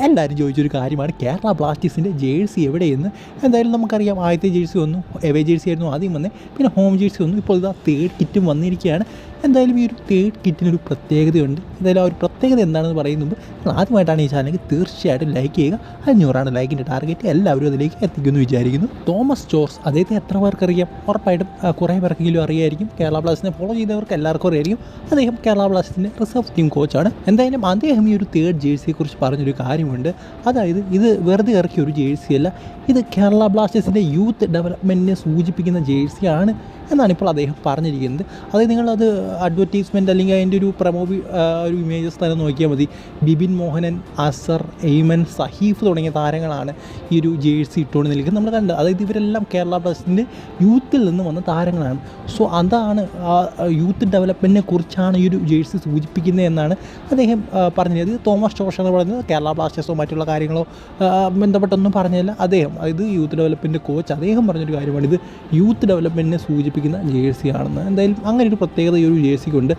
എല്ലാവരും ചോദിച്ചൊരു കാര്യമാണ്. കേരള ബ്ലാസ്റ്റേഴ്സിന്റെ ജേഴ്സി എവിടെയെന്ന്? എന്തായാലും നമുക്കറിയാം ആദ്യത്തെ ജേഴ്സി വന്നു എവേ ജേഴ്സി ആയിരുന്നു ആദ്യം വന്നേ. പിന്നെ ഹോം ജേഴ്സി വന്നു ഇപ്പോൾ ഇതാ തേർഡ് കിറ്റും വന്നിരിക്കുകയാണ്. എന്തായാലും ഈ ഒരു തേർഡ് കിറ്റിനൊരു പ്രത്യേകതയുണ്ട്. എന്തായാലും ആ ഒരു പ്രത്യേകത എന്താണെന്ന് പറയുന്നത് നിങ്ങൾ ആദ്യമായിട്ടാണ് ഈ ചാനലിൽ തീർച്ചയായിട്ടും ലൈക്ക് ചെയ്യുക. അഞ്ഞൂറാണ് ലൈക്കിന്റെ ടാർഗറ്റ് എല്ലാവരും അതിലേക്ക് എത്തിക്കുമെന്ന് വിചാരിക്കുന്നു. തോമസ് ജോർജ് അദ്ദേഹത്തെ എത്ര പേർക്കറിയാം? ഉറപ്പായിട്ടും കുറേ പേർക്കെങ്കിലും അറിയായിരിക്കും. കേരള ബ്ലാസ്റ്റേഴ്സിനെ ഫോളോ ചെയ്തവർക്ക് എല്ലാവർക്കും അറിയായിരിക്കും അദ്ദേഹം കേരള ബ്ലാസ്റ്റേഴ്സിന്റെ റിസർവ് ടീം കോച്ചാണ് എന്തായാലും അദ്ദേഹം ഈ ഒരു തേർഡ് ജേഴ്സിയെക്കുറിച്ച് പറഞ്ഞൊരു കാര്യമുണ്ട് അതായത് ഇത് വെറുതെ ഇറക്കിയ ഒരു ജേഴ്സിയല്ല ഇത് കേരള ബ്ലാസ്റ്റേഴ്സിന്റെ യൂത്ത് ഡെവലപ്മെന്റിനെ സൂചിപ്പിക്കുന്ന ജേഴ്സിയാണ് എന്നാണ് ഇപ്പോൾ അദ്ദേഹം പറഞ്ഞിരിക്കുന്നത്. അതായത് നിങ്ങളത് അഡ്വർടൈസ്മെന്റ് അല്ലെങ്കിൽ അതിന്റെ ഒരു പ്രമോ ഒരു ഇമേജസ് തന്നെ നോക്കിയാൽ മതി. ബിബിൻ മോഹനൻ അസർ എയ്മൻ സഹീഫ് തുടങ്ങിയ താരങ്ങളാണ് ഈ ഒരു ജേഴ്സി ഇട്ടുകൊണ്ട് നിൽക്കുന്നത്. നമ്മൾ കണ്ടത് അതായത് ഇവരെല്ലാം കേരള ബ്ലാസ്റ്റേഴ്സിന്റെ യൂത്തിൽ നിന്ന് വന്ന താരങ്ങളാണ്. സോ അതാണ് ആ യൂത്ത് ഡെവലപ്മെന്റിനെ കുറിച്ചാണ് ഈ ഒരു ജേഴ്സി സൂചിപ്പിക്കുന്നത് എന്നാണ് അദ്ദേഹം പറഞ്ഞത് തോമസ് ജോഷ് എന്ന് പറയുന്നത് കേരള ബ്ലാസ്റ്റേഴ്സോ മറ്റുള്ള കാര്യങ്ങളോ ബന്ധപ്പെട്ടൊന്നും പറഞ്ഞില്ല. അദ്ദേഹം അതായത് യൂത്ത് ഡെവലപ്മെന്റ് കോച്ച് അദ്ദേഹം പറഞ്ഞൊരു കാര്യമാണ്. ഇത് യൂത്ത് ഡെവലപ്മെന്റിനെ സൂചിപ്പിക്കുന്ന ജേഴ്സിയാണെന്ന് എന്തായാലും അങ്ങനെ ഒരു പ്രത്യേകത ഈ ഒരു ജേഴ്സിക്കുണ്ട്